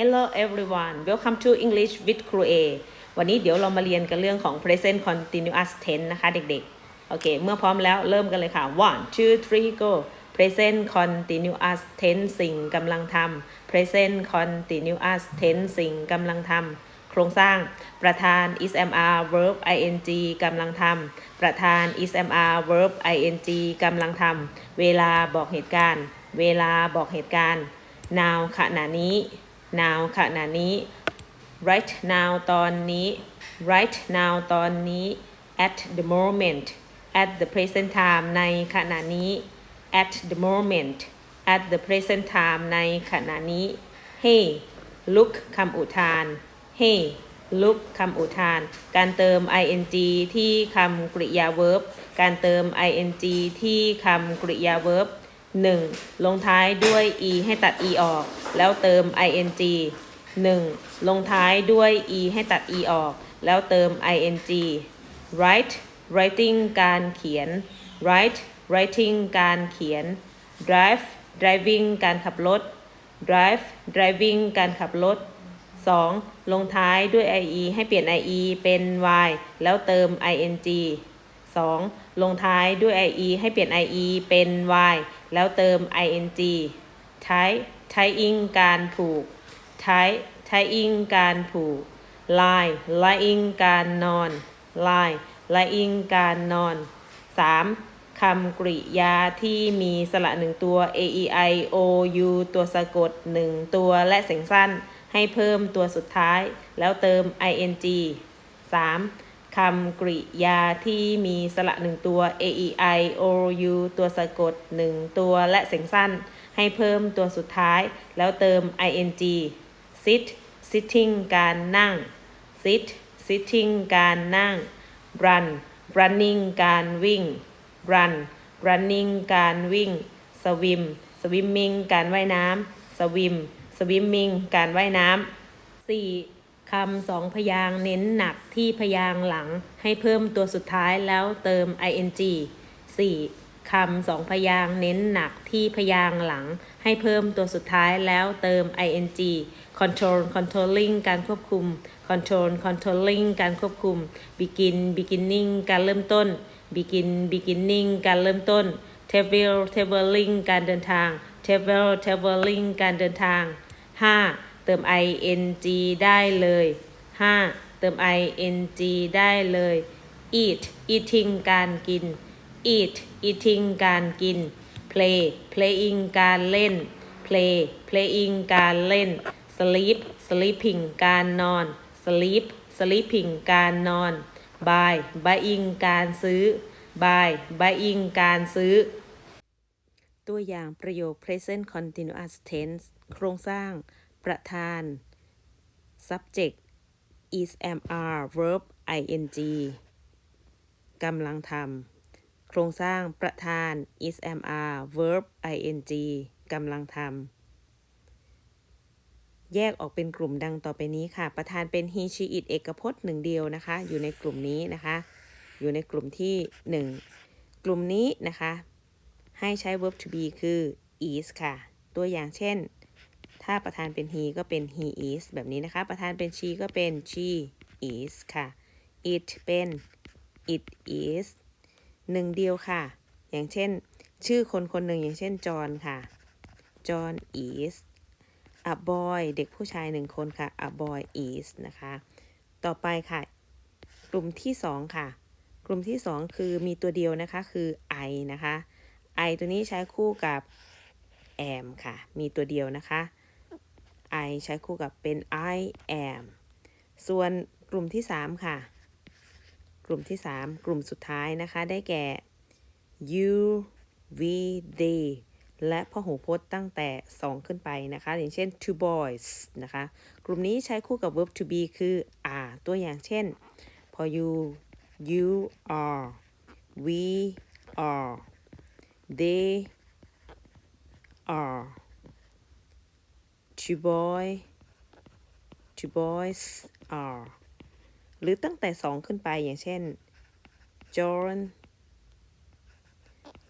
Hello everyone welcome to English with ครูเอวันนี้เดี๋ยวเรามาเรียนกันเรื่องของ present continuous tense นะคะเด็กๆ โอเค เมื่อพร้อมแล้วเริ่มกันเลยค่ะ one two three go present continuous tense สิ่งกำลังทำ present continuous tense สิ่งกำลังทำ โครงสร้าง ประธาน is mr verb ing กำลังทำ ประธาน is mr verb ing กำลังทำ เวลาบอกเหตุการณ์ เวลาบอกเหตุการณ์ now ขณะนี้ now ขณะนี้ right now ตอนนี้ right now ตอนนี้ at the moment at the present time ในขณะนี้ at the moment at the present time ในขณะนี้ hey look คำอุทาน hey look คำอุทาน การเติม ing ที่คำกริยา verb การเติม ing ที่คำกริยา verb 1. ลงท้ายด้วย e ให้ตัด e ออก แล้วเติม ing 1. ลงท้ายด้วย e ให้ตัด e ออก แล้วเติม ing write writing การเขียน write writing การเขียน drive driving การขับรถ drive driving การขับรถ 2. ลงท้ายด้วย ie ให้เปลี่ยน ie เป็น y แล้วเติม ing 2. ลงท้ายด้วย ie ให้เปลี่ยน ie เป็น y แล้วเติม ing ท้ายท้อิงการผูกท้ายท้อิงการผูก lie lying การนอน lie lying การนอน 3. คำกริยาที่มีสระหนึ่งตัว a e i o u ตัวสะกดหนึ่งตัวและเสียงสั้น ให้เพิ่มตัวสุดท้าย แล้วเติม ing 3. คำกริยาที่มีสระหนึ่งตัว a e i o u ตัวสะกดหนึ่งตัวและเสียงสั้น ให้เพิ่มตัวสุดท้าย แล้วเติม ing sit sitting การนั่ง sit sitting การนั่ง run running การวิ่ง run running การวิ่ง swim swimming การว่ายน้ำ swim swimming การว่ายน้ำ 4. คำสองพยางเน้นหนักที่พยางหลังให้เพิ่มตัวสุดท้ายแล้วเติม ing 4. คำสองพยางเน้นหนักที่พยางหลังให้เพิ่มตัวสุดท้ายแล้วเติม ing control controlling การควบคุม control controlling การควบคุม begin beginning การเริ่มต้น begin beginning การเริ่มต้น travel traveling การเดินทาง travel traveling การเดินทาง 5. เติม ing ได้เลย 5. เติม ing ได้เลย eat eating การกิน eat eating การกิน play playing การเล่น play playing การเล่น sleep sleeping การนอน sleep sleeping การนอน buy buying การซื้อ buy buying การซื้อ ตัวอย่างประโยค present continuous tense โครงสร้าง ประธาน subject is am are verb ing กำลังทำ โครงสร้างประธาน is am are verb ing กำลังทำ แยกออกเป็นกลุ่มดังต่อไปนี้ค่ะ ประธานเป็น he she it เอกพจน์หนึ่งเดียวนะคะ อยู่ในกลุ่มนี้นะคะ อยู่ในกลุ่มที่ 1 กลุ่มนี้นะคะ ให้ใช้ verb to be คือ is ค่ะ ตัวอย่างเช่น ถ้าประธานเป็น he ก็เป็น he is แบบนี้นะคะ ประธานเป็น she ก็เป็น she is ค่ะ it เป็น it is หนึ่งเดียวค่ะ อย่างเช่น ชื่อคนคนหนึ่งอย่างเช่น จอห์นค่ะ John is a boy เด็กผู้ชายหนึ่งคนค่ะ a boy is นะคะ ต่อไปค่ะ กลุ่มที่สองค่ะ กลุ่มที่สองคือมีตัวเดียวนะคะคือ I นะคะ I ตัวนี้ใช้คู่กับ am ค่ะ มีตัวเดียวนะคะ I ใช้คู่กับเป็น I am ส่วนกลุ่มที่ 3 ค่ะ กลุ่มที่ 3 กลุ่มสุดท้ายนะคะ ได้แก่ you we they และพหูพจน์ตั้งแต่ 2 ขึ้นไปนะคะ อย่างเช่น two boys นะคะ กลุ่มนี้ใช้คู่กับ verb to be คือ are ตัวอย่างเช่น พอ you you are we are they are two boy two boys are หรือตั้งแต่2ขึ้นไปอย่างเช่น John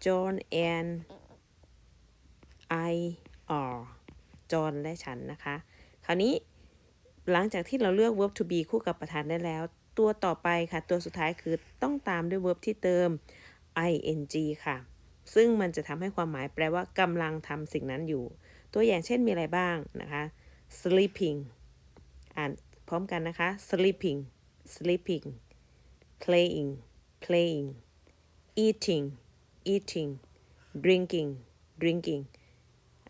John and I are จอห์นและฉันนะคะ คราวนี้หลังจากที่เราเลือก verb to be คู่กับประธานได้แล้ว ตัวต่อไปค่ะ ตัวสุดท้ายคือต้องตามด้วย verb ที่เติม ing ค่ะ ซึ่งมันจะทำให้ความหมายแปลว่ากำลังทำสิ่งนั้นอยู่ ตัวอย่างเช่นมีอะไรบ้างนะคะ sleeping อ่านพร้อมกันนะคะ sleeping sleeping playing playing eating eating drinking drinking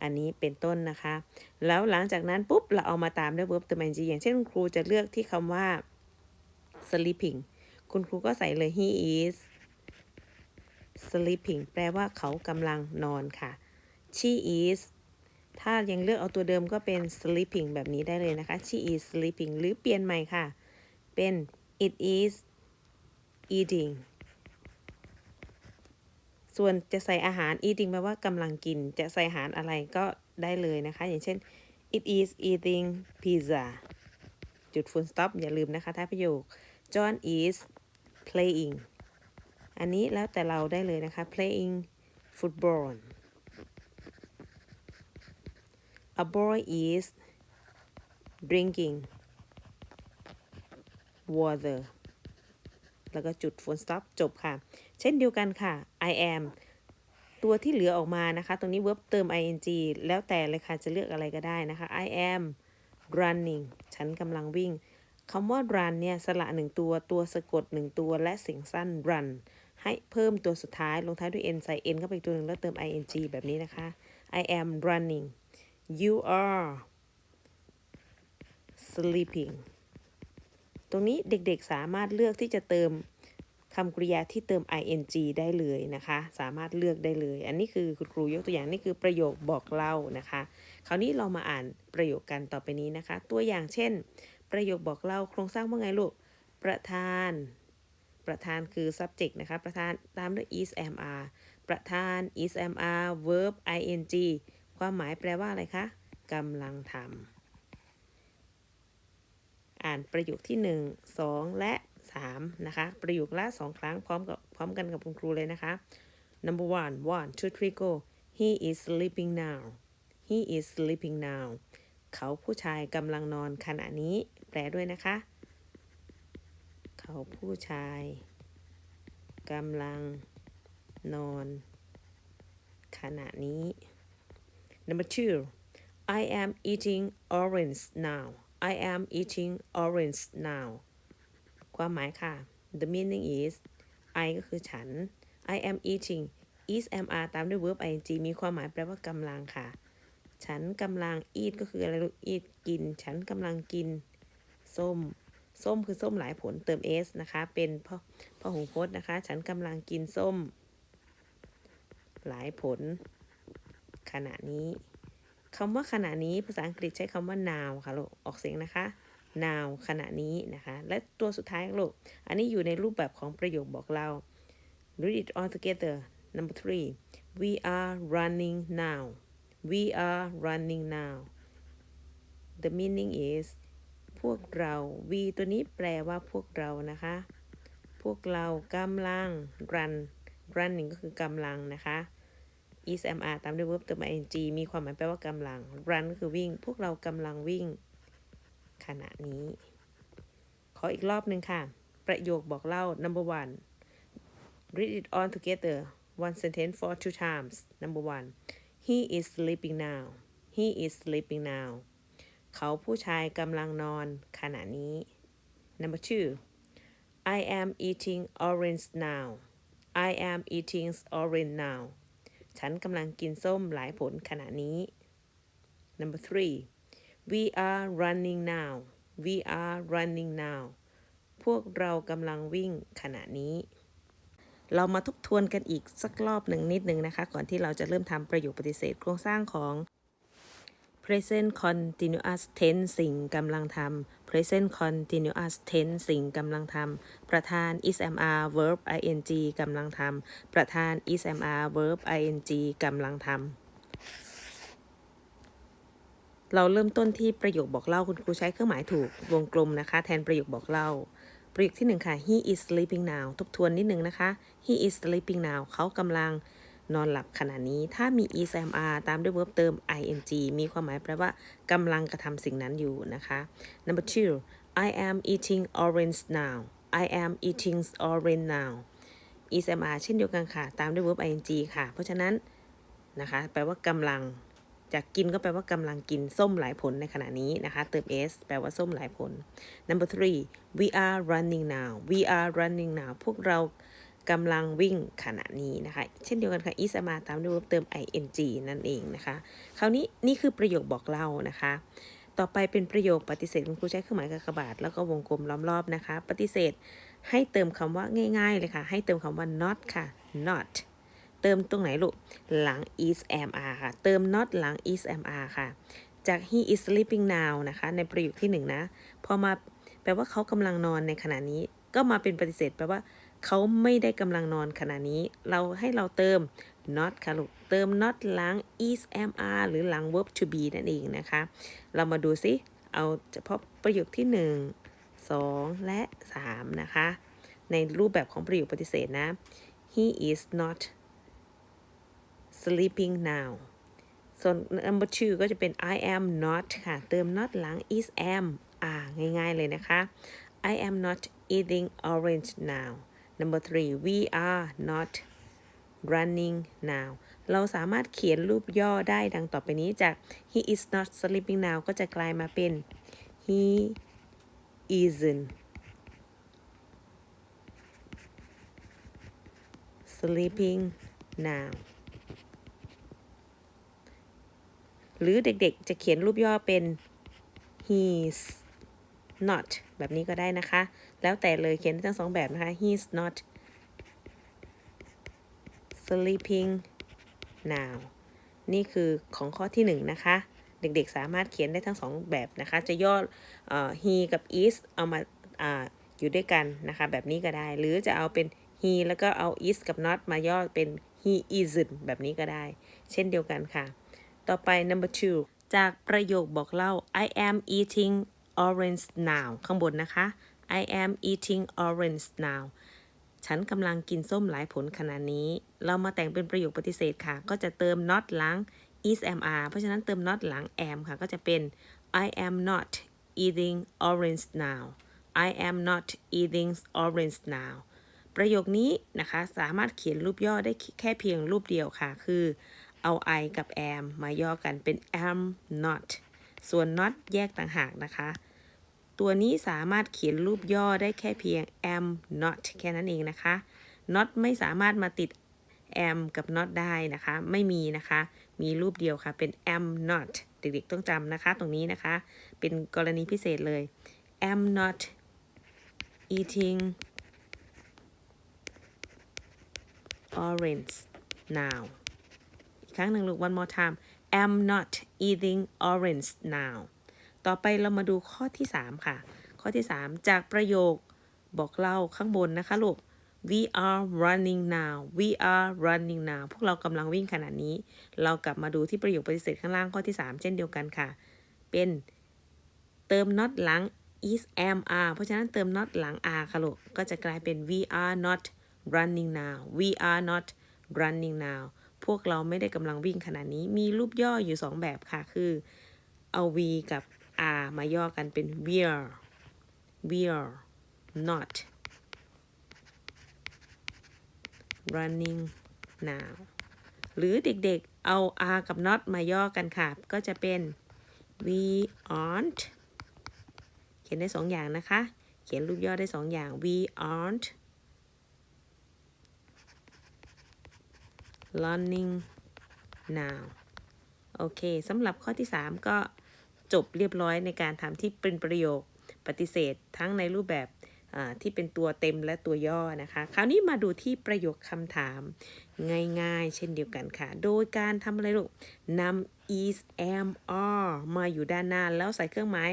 อันนี้เป็นต้นนะคะ แล้วหลังจากนั้นปุ๊บ เราเอามาตามด้วย verb เติม ing อย่างเช่นครูจะเลือกที่คำว่า sleeping คุณครูก็ใส่เลย he is sleeping แปลว่าเขากำลังนอนค่ะ she is ถ้ายังเลือกเอาตัวเดิมก็เป็น sleeping แบบนี้ได้เลยนะคะ she is sleeping หรือเปลี่ยนใหม่ค่ะ เป็น it is eating ส่วนจะใส่อาหาร eating แปลว่ากำลังกิน จะใส่อาหารอะไรก็ได้เลยนะคะ อย่างเช่น it is eating pizza จุด full stop อย่าลืมนะคะท้ายประโยค John is playing อันนี้แล้วแต่เราได้เลยนะคะ playing football a boy is drinking water แล้วก็จุด full stop จบค่ะ เช่นเดียวกันค่ะ I am ตัวที่เหลือออกมานะคะ ตรงนี้ verb เติม ing แล้วแต่เลยค่ะ จะเลือกอะไรก็ได้นะคะ I am running ฉันกำลังวิ่งคำว่า run เนี่ย สระหนึ่งตัว ตัวสะกดหนึ่งตัว และเสียงสั้น run ให้เพิ่มตัวสุดท้ายลงท้ายด้วย n ใส่ n เข้าไปอีกตัวหนึ่งแล้วเติม ing แบบนี้นะคะ I am running you are sleeping ตรงนี้เด็กๆสามารถเลือกที่จะเติมคำกริยาที่เติม ing ได้เลยนะคะ สามารถเลือกได้เลย อันนี้คือคุณครูยกตัวอย่างนี่คือประโยคบอกเล่านะคะ คราวนี้เรามาอ่านประโยคกันต่อไปนี้นะคะ ตัวอย่างเช่น ประโยคบอกเล่าโครงสร้างว่าไงลูก ประธาน ประธานคือ subject นะคะ ประธานตามด้วย is am are ประธาน is am are verb ing ความหมายแปลว่าอะไรคะกำลังทำอ่านประโยคที่ 1 2 และ 3 นะคะ ประโยคละ 2 ครั้งพร้อมกับพร้อมกันกับคุณครูเลยนะคะ number one one two three go he is sleeping now he is sleeping now เขาผู้ชายกำลังนอนขณะนี้ แปลด้วยนะคะ เขาผู้ชายกำลังนอน ขณะนี้ number two I am eating orange now I am eating orange now ความหมายค่ะ the meaning is I ก็คือฉัน I am eating is am are ตามด้วย verb ing มีความหมายแปลว่ากำลังค่ะ ฉันกำลัง eat ก็คืออะไรลูก eat กิน ฉันกำลังกิน ส้ม ส้มคือส้มหลายผลเติม s นะคะ เป็นพพหูพจน์นะคะ ฉันกำลังกินส้ม หลายผล ขณะนี้คำว่าขณะนี้ภาษาอังกฤษใช้คำว่า now ค่ะลูกออกเสียงนะคะ now ขณะนี้นะคะ และตัวสุดท้ายลูกอันนี้อยู่ในรูปแบบของประโยคบอกเรา read it all together number three we are running now we are running now the meaning is พวกเรา we ตัวนี้แปลว่าพวกเรานะคะ พวกเรากำลัง run running ก็คือกำลังนะคะ is am are ตามด้วย verb เติม ing มีความหมายแปลว่ากำลัง run ก็คือวิ่ง พวกเรากำลังวิ่ง ขณะนี้ ขออีกรอบหนึ่งค่ะ ประโยคบอกเล่า number one read it all together one sentence for two times number one he is sleeping now he is sleeping now เขาผู้ชายกำลังนอนขณะนี้ number two I am eating orange now I am eating orange now ฉันกำลังกินส้มหลายผลขณะนี้ number three we are running now we are running now พวกเรากำลังวิ่งขณะนี้ เรามาทบทวนกันอีกสักรอบหนึ่งนิดหนึ่งนะคะ ก่อนที่เราจะเริ่มทำประโยคปฏิเสธโครงสร้างของ present continuous tense สิ่งกำลังทำ present continuous tense สิ่งกำลังทำ ประธาน is am are verb ing กำลังทำ ประธาน is am are verb ing กำลังทำเราเริ่มต้นที่ประโยคบอกเล่าคุณครูใช้เครื่องหมายถูกวงกลมนะคะ แทนประโยคบอกเล่า ประโยคที่หนึ่งค่ะ he is sleeping now ทบทวนนิดนึงนะคะ he is sleeping now เขากำลัง นอนหลับขณะนี้ถ้ามี is am are ตามด้วย verb เติม ing มีความหมายแปลว่ากำลังกระทำสิ่งนั้นอยู่นะคะ number two I am eating orange now I am eating orange now is am are เช่นเดียวกันค่ะ ตามด้วย verb ing ค่ะ เพราะฉะนั้นนะคะ แปลว่ากำลังจากกินก็แปลว่ากำลังกินส้มหลายผลในขณะนี้นะคะ เติม s แปลว่าส้มหลายผล number three we are running now we are running now พวกเรา กำลังวิ่งขณะนี้นะคะ เช่นเดียวกันค่ะ is มาตามด้วยเติม ing นั่นเองนะคะ คราวนี้นี่คือประโยคบอกเล่านะคะ ต่อไปเป็นประโยคปฏิเสธคุณครูใช้เครื่องหมายกากบาทแล้วก็วงกลมล้อมรอบนะคะ ปฏิเสธให้เติมคำว่าง่าย ๆ เลยค่ะ ให้เติมคำว่า not ค่ะ not เติมตรงไหนลูก หลัง is am are ค่ะ เติม not หลัง is am are ค่ะ จาก he is sleeping now นะคะ ในประโยคที่หนึ่งนะ พอมาแปลว่าเขากำลังนอนในขณะนี้ ก็มาเป็นปฏิเสธแปลว่า เขาไม่ได้กำลังนอนขณะนี้ เราให้เราเติม not ค่ะลูก เติม not หลัง is am are หรือหลัง verb to be นั่นเองนะคะ เรามาดูซิเอาเฉพาะประโยคที่ 1 2 และ 3 นะคะ ในรูปแบบของประโยคปฏิเสธนะ he is not sleeping now ส่วน number two ก็จะเป็น I am not ค่ะ เติม not หลัง is am อ่า ง่ายๆเลยนะคะ I am not eating orange now number three we are not running now เราสามารถเขียนรูปย่อได้ดังต่อไปนี้จาก he is not sleeping now ก็จะกลายมาเป็น he isn't sleeping now หรือเด็กๆจะเขียนรูปย่อเป็น he's not แบบนี้ก็ได้นะคะ แล้วแต่เลยเขียนได้ทั้งสองแบบนะคะ he's not sleeping now นี่คือของข้อที่หนึ่งนะคะ เด็กๆสามารถเขียนได้ทั้งสองแบบนะคะ จะย่อเอ่อ he กับ is เอามาอาอยู่ด้วยกันนะคะ แบบนี้ก็ได้ หรือจะเอาเป็น he แล้วก็เอา is กับ not มาย่อเป็น he isn't แบบนี้ก็ได้ เช่นเดียวกันค่ะ ต่อไป number two จากประโยคบอกเล่า I am eating orange now ข้างบนนะคะ I am eating orange now ฉันกำลังกินส้มหลายผลขณะนี้ เรามาแต่งเป็นประโยคปฏิเสธค่ะ ก็จะเติม not หลัง is am are เพราะฉะนั้นเติม not หลัง am ค่ะ ก็จะเป็น I am not eating orange now I am not eating orange now ประโยคนี้นะคะ สามารถเขียนรูปย่อได้แค่เพียงรูปเดียวค่ะ คือ เอา I กับ am มาย่อกันเป็น am not ส่วน not แยกต่างหากนะคะ ตัวนี้สามารถเขียนรูปย่อได้แค่เพียง am not แค่นั้นเองนะคะ not ไม่สามารถมาติด am กับ not ได้นะคะ ไม่มีนะคะ มีรูปเดียวค่ะ เป็น am not เด็กๆต้องจำนะคะ ตรงนี้นะคะ เป็นกรณีพิเศษเลย am not eating orange now อีกครั้งหนึ่งลูก one more time am not eating orange now ต่อไปเรามาดูข้อที่ 3 ค่ะ ข้อที่ 3 จากประโยคบอกเล่าข้างบนนะคะลูก we are running now we are running now พวกเรากำลังวิ่งขณะนี้ เรากลับมาดูที่ประโยคปฏิเสธข้างล่างข้อที่ 3 เช่นเดียวกันค่ะ เป็นเติม not หลัง is am are เพราะฉะนั้นเติม not หลัง are ค่ะลูก ก็จะกลายเป็น we are not running now we are not running now พวกเราไม่ได้กำลังวิ่งขณะนี้ มีรูปย่ออยู่ 2 แบบค่ะ คือเอา we กับ r มาย่อกันเป็น we're we're not running now หรือเด็กๆเอา r กับ not มาย่อกันค่ะ ก็จะเป็น we aren't เขียนได้สองอย่างนะคะ เขียนรูปย่อได้สองอย่าง we aren't learning now โอเคสำหรับข้อที่ 3 ก็ จบเรียบร้อยในการทำที่เป็นประโยคปฏิเสธทั้งในรูปแบบที่เป็นตัวเต็มและตัวย่อนะคะ คราวนี้มาดูที่ประโยคคำถามง่ายๆ เช่นเดียวกันค่ะ โดยการทำอะไรลูกนำ is am are มาอยู่ด้านหน้า แล้วใส่เครื่องหมาย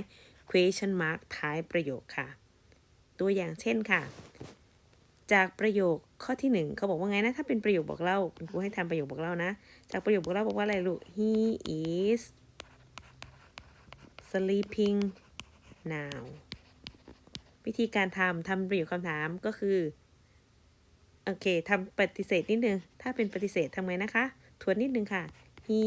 question mark ท้ายประโยคค่ะ ตัวอย่างเช่นค่ะ จากประโยคข้อที่หนึ่งเขาบอกว่าไงนะ ถ้าเป็นประโยคบอกเล่าคุณครูให้ทำประโยคบอกเล่านะ จากประโยคบอกเล่าบอกว่าอะไรลูก he is sleeping now วิธีการทำทำประโยคคำถามก็คือ โอเคทำปฏิเสธนิดนึง ถ้าเป็นปฏิเสธทำไงนะคะ ทวนนิดนึงค่ะ he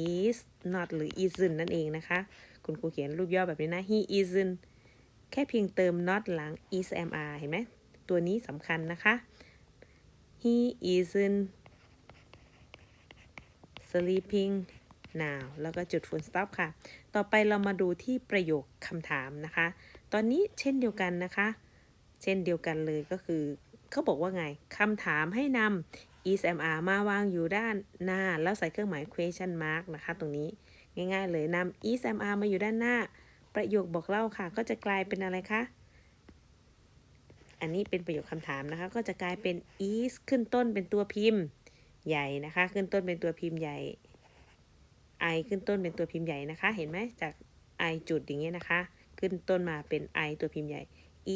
is not หรือ isn't นั่นเองนะคะ คุณครูเขียนรูปย่อแบบนี้นะ he isn't แค่เพียงเติม not หลัง is am are เห็นไหม ตัวนี้สำคัญนะคะ he isn't sleeping now แล้วก็จุด full stop ค่ะ ต่อไปเรามาดูที่ประโยคคำถามนะคะ ตอนนี้เช่นเดียวกันนะคะ เช่นเดียวกันเลยก็คือเขาบอกว่าไงคำถามให้นำ is mr มาวางอยู่ด้านหน้า แล้วใส่เครื่องหมาย question mark นะคะ ตรงนี้ง่ายๆเลยนำ is mr มาอยู่ด้านหน้า ประโยคบอกเล่าค่ะ ก็จะกลายเป็นอะไรคะอันนี้เป็นประโยคคำถามนะคะ ก็จะกลายเป็น is ขึ้นต้นเป็นตัวพิมพ์ใหญ่นะคะ ขึ้นต้นเป็นตัวพิมพ์ใหญ่ i ขึ้นต้นเป็นตัวพิมพ์ใหญ่นะคะ เห็นไหมจาก i จุดอย่างเงี้ยนะคะ ขึ้นต้นมาเป็น i ตัวพิมพ์ใหญ่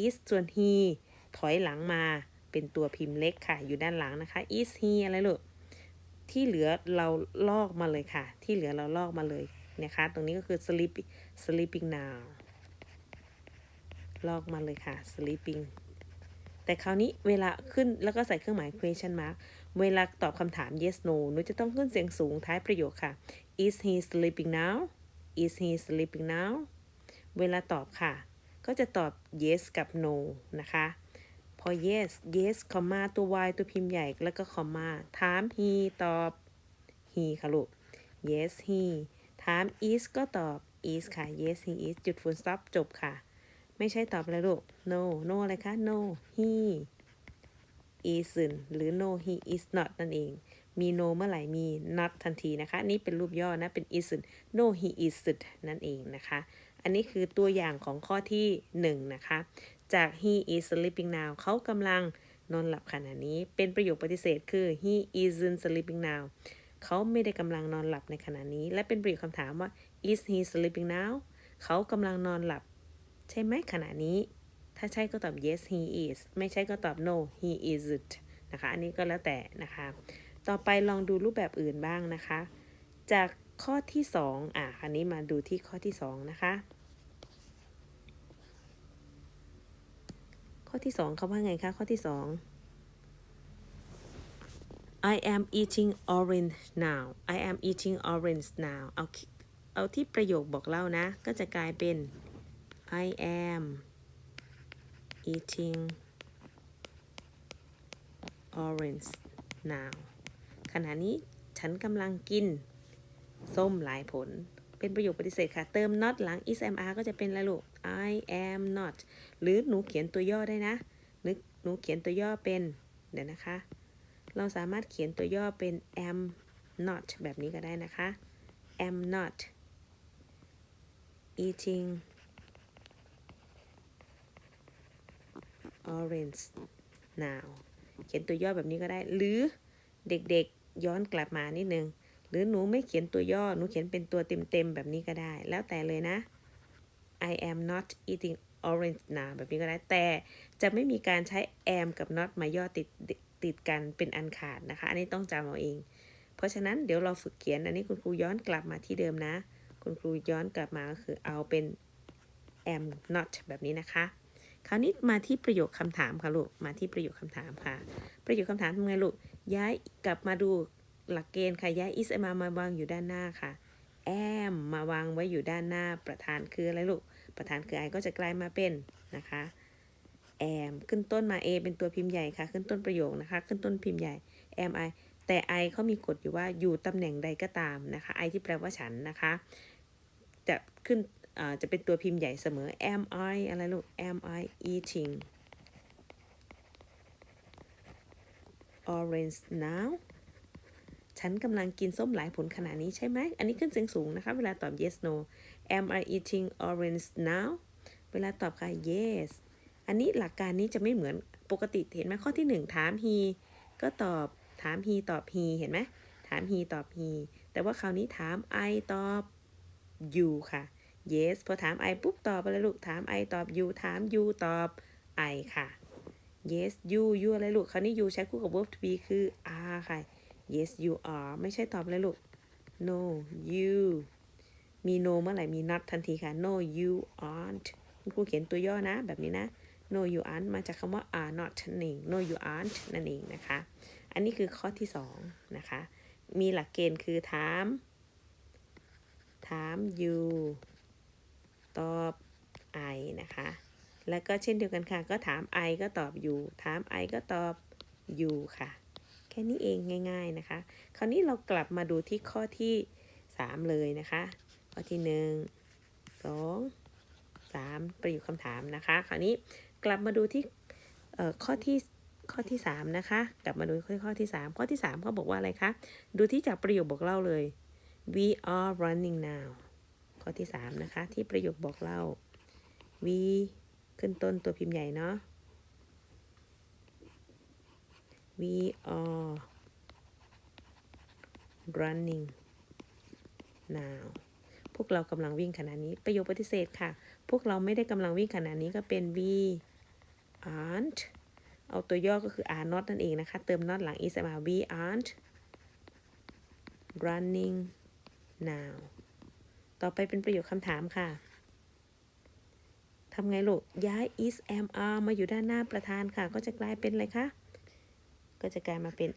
is ส่วน he ถอยหลังมาเป็นตัวพิมพ์เล็กค่ะ อยู่ด้านหลังนะคะ is he อะไรลูกที่เหลือเราลอกมาเลยค่ะ ที่เหลือเราลอกมาเลยนะคะ ตรงนี้ก็คือ sleep sleeping now ลอกมาเลยค่ะ sleeping แต่คราวนี้เวลาขึ้นแล้วก็ใส่เครื่องหมาย question mark เวลาตอบคำถาม yes no หนูจะต้องขึ้นเสียงสูงท้ายประโยคค่ะ is he sleeping now is he sleeping now เวลาตอบค่ะ ก็จะตอบ yes กับ no นะคะ พอ yes yes คอมมาตัว y ตัวพิมพ์ใหญ่แล้วก็คอมมา ถาม he ตอบ he ค่ะลูก yes he ถาม is ก็ตอบ is ค่ะ yes he is จุด full stop จบค่ะ ไม่ใช่ตอบอะไรลูก no no อะไรคะ no he isn't หรือ no he is not นั่นเอง มี no เมื่อไหร่มี not ทันทีนะคะ นี่เป็นรูปย่อนะ เป็น isn't no he isn't นั่นเองนะคะ อันนี้คือตัวอย่างของข้อที่1นะคะ จาก he is sleeping now เขากำลังนอนหลับขณะนี้ เป็นประโยคปฏิเสธคือ he isn't sleeping now เขาไม่ได้กำลังนอนหลับในขณะนี้ และเป็นประโยคคำถามว่า is he sleeping now เขากำลังนอนหลับ ใช่ไหมขณะนี้ ถ้าใช่ก็ตอบ yes he is ไม่ใช่ก็ตอบ no he isn't นะคะ อันนี้ก็แล้วแต่นะคะ ต่อไปลองดูรูปแบบอื่นบ้างนะคะ จากข้อที่ 2 อะคันนี้มาดูที่ข้อที่ 2 นะคะ ข้อที่ 2เขาว่าไงคะข้อที่ 2 I am eating orange now I am eating orange now เอาเอาที่ประโยคบอกเล่านะ ก็จะกลายเป็น I am eating orange now ณะนี้ฉันกำลังกิน ส้มหลายผล เป็นประโยคปฏิเสธค่ะ เติม not หลัง is am are ก็จะเป็นอะไรลูก I am not หรือหนูเขียนตัวย่อได้นะนึกหนูเขียนตัวย่อเป็น เดี๋ยวนะคะ เราสามารถเขียนตัวย่อเป็น am not แบบนี้ก็ได้นะคะ am not eating orange now เขียนตัวย่อแบบนี้ก็ได้ หรือเด็กๆ ย้อนกลับมานิดนึง หรือหนูไม่เขียนตัวย่อ หนูเขียนเป็นตัวเต็มๆแบบนี้ก็ได้ แล้วแต่เลยนะ I am not eating orange now แบบนี้ก็ได้ แต่จะไม่มีการใช้ am กับ not มาย่อติดติดกันเป็นอันขาดนะคะ อันนี้ต้องจำเอาเอง เพราะฉะนั้นเดี๋ยวเราฝึกเขียน อันนี้คุณครูย้อนกลับมาที่เดิมนะ คุณครูย้อนกลับมาก็คือเอาเป็น am not แบบนี้นะคะ คราวนี้มาที่ประโยคคำถามค่ะลูก มาที่ประโยคคำถามค่ะ ประโยคคำถามทำไงลูก ย้ายกลับมาดูหลักเกณฑ์ค่ะ ย้าย is มามาวางอยู่ด้านหน้าค่ะ am มมาวางไว้อยู่ด้านหน้า ประธานคืออะไรลูก ประธานคือ I ก็จะกลายมาเป็นนะคะ am ขึ้นต้นมา a เป็นตัวพิมพ์ใหญ่ค่ะ ขึ้นต้นประโยคนะคะ ขึ้นต้นพิมพ์ใหญ่ am I แต่ I เขามีกฎอยู่ว่าอยู่ตำแหน่งใดก็ตามนะคะ I ที่แปลว่าฉันนะคะ จะขึ้น จะเป็นตัวพิมพ์ใหญ่เสมอ am I อะไรลูก am I eating orange now ฉันกำลังกินส้มหลายผลขนาดนี้ใช่ไหม อันนี้ขึ้นเสียงสูงนะคะ เวลาตอบ yes no am I eating orange now เวลาตอบค่ะ yes อันนี้หลักการนี้จะไม่เหมือนปกติเห็นไหมข้อที่ 1 ถาม he ก็ตอบถาม he ตอบ he เห็นไหมถาม he ตอบ he แต่ว่าคราวนี้ถาม I ตอบ you ค่ะ yes พอถาม I ปุ๊บตอบอะไรลูก ถาม I ตอบ you ถาม you ตอบ I ค่ะ yes you you อะไรลูก คราวนี้ you ใช้คู่กับ verb to be คือ are ค่ะ yes you are ไม่ใช่ตอบอะไรลูก no you มี no เมื่อไหร่ มี not ทันทีค่ะ no you aren't คุณครูเขียนตัวย่อนะ แบบนี้นะ no you aren't มาจากคำว่า are not นั่นเอง no you aren't นั่นเองนะคะ อันนี้คือข้อที่สองนะคะ มีหลักเกณฑ์คือถาม ถาม you ตอบ I นะคะ แล้วก็เช่นเดียวกันค่ะ ก็ถาม I ก็ตอบ you ถาม I ก็ตอบ you ค่ะ แค่นี้เองง่าย ๆนะคะ คราวนี้เรากลับมาดูที่ข้อที่ 3 เลยนะคะ ข้อที่ 1 2 3 ประโยคคำถามนะคะ คราวนี้กลับมาดูที่ข้อที่ข้อที่ 3 นะคะ กลับมาดูข้อที่ 3 ข้อที่3เขาบอกว่าอะไรคะ ดูที่จากประโยคบอกเล่าเลย we are running now ข้อที่ 3 นะคะ ที่ประโยคบอกเล่า we ขึ้นต้นตัวพิมพ์ใหญ่เนาะ we are running now พวกเรากำลังวิ่งขณะนี้ ประโยคปฏิเสธค่ะ พวกเราไม่ได้กำลังวิ่งขณะนี้ก็เป็น we aren't เอาตัวย่อก็คือ are not นั่นเองนะคะ เติม not หลัง is มา we aren't running now ต่อไปเป็นประโยคคำถามค่ะทำไงลูก ย้าย is am are มาอยู่ด้านหน้าประธานค่ะ ก็จะกลายเป็นอะไรคะ ก็จะกลายมาเป็น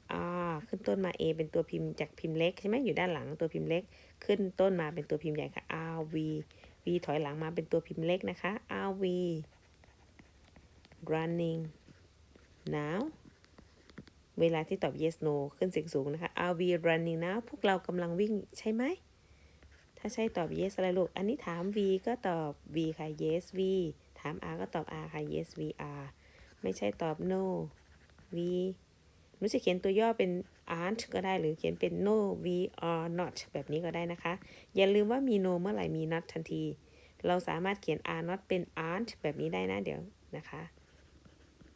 r ขึ้นต้นมา a เป็นตัวพิมพ์จากพิมพ์เล็กใช่ไหมอยู่ด้านหลังตัวพิมพ์เล็ก ขึ้นต้นมาเป็นตัวพิมพ์ใหญ่ค่ะ r v v ถอยหลังมาเป็นตัวพิมพ์เล็กนะคะ r v running now เวลาที่ตอบ yes no ขึ้นเสียงสูงนะคะ are we running now พวกเรากำลังวิ่งใช่ไหม ถ้าใช่ตอบ yes อะไรลูก อันนี้ถาม v ก็ตอบ v ค่ะ yes v ถาม r ก็ตอบ r ค่ะ yes vr ไม่ใช่ตอบ no v หนูจะเขียนตัวย่อเป็น aren't ก็ได้หรือเขียนเป็น no we are not แบบนี้ก็ได้นะคะ อย่าลืมว่ามี no เมื่อไหร่มี not ทันที เราสามารถเขียน are not เป็น aren't แบบนี้ได้นะเดี๋ยวนะคะ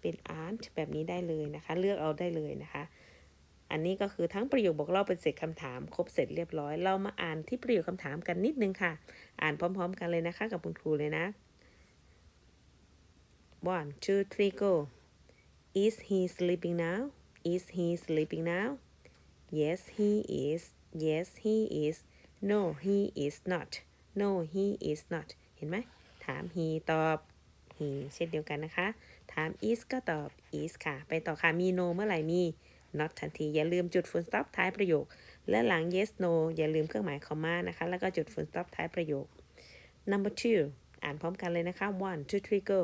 เป็น aren't แบบนี้ได้เลยนะคะ เลือกเอาได้เลยนะคะ อันนี้ก็คือทั้งประโยคบอกเล่าเป็นเสร็จคำถาม ครบเสร็จเรียบร้อย เรามาอ่านที่ประโยคคำถามกันนิดนึงค่ะ อ่านพร้อม ๆ กันเลยนะคะกับคุณครูเลยนะ one two three go is he sleeping now is he sleeping now yes he is yes he is no he is not no he is not เห็นไหมถาม he ตอบ he เช่นเดียวกันนะคะ ถาม is ก็ตอบ is ค่ะ ไปต่อค่ะ มี no เมื่อไหร่มี not ทันที อย่าลืมจุด full stop ท้ายประโยค และหลัง yes no อย่าลืมเครื่องหมาย comma นะคะ แล้วก็จุด full stop ท้ายประโยค number two อ่านพร้อมกันเลยนะคะ one two three go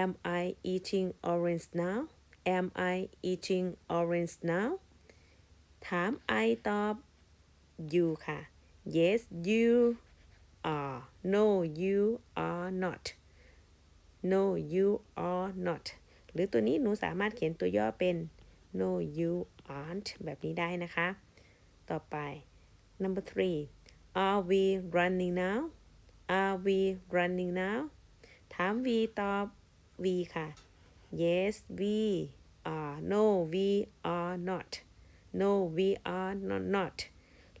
am I eating orange now am I eating orange now ถาม I ตอบ you ค่ะ yes you are no you are not no you are not หรือตัวนี้หนูสามารถเขียนตัวย่อเป็น no you aren't แบบนี้ได้นะคะ ต่อไป number three are we running now are we running now ถาม we ตอบ we ค่ะ yes we are no we are not no we are not not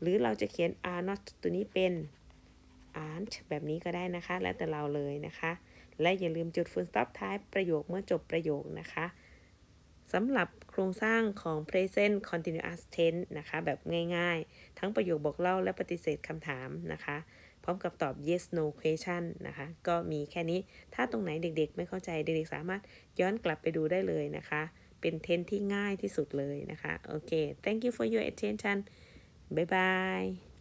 หรือเราจะเขียน are not ตัวนี้เป็น aren't แบบนี้ก็ได้นะคะ แล้วแต่เราเลยนะคะ และอย่าลืมจุด full stop ท้ายประโยคเมื่อจบประโยคนะคะสำหรับโครงสร้างของ present continuous tense นะคะ แบบง่ายๆ ทั้งประโยคบอกเล่าและปฏิเสธคำถามนะคะ พร้อมกับตอบ yes no question นะคะ ก็มีแค่นี้ ถ้าตรงไหนเด็กๆ ไม่เข้าใจเด็กๆ สามารถย้อนกลับไปดูได้เลยนะคะ เป็นเทนที่ง่ายที่สุดเลยนะคะ โอเค thank you for your attention bye bye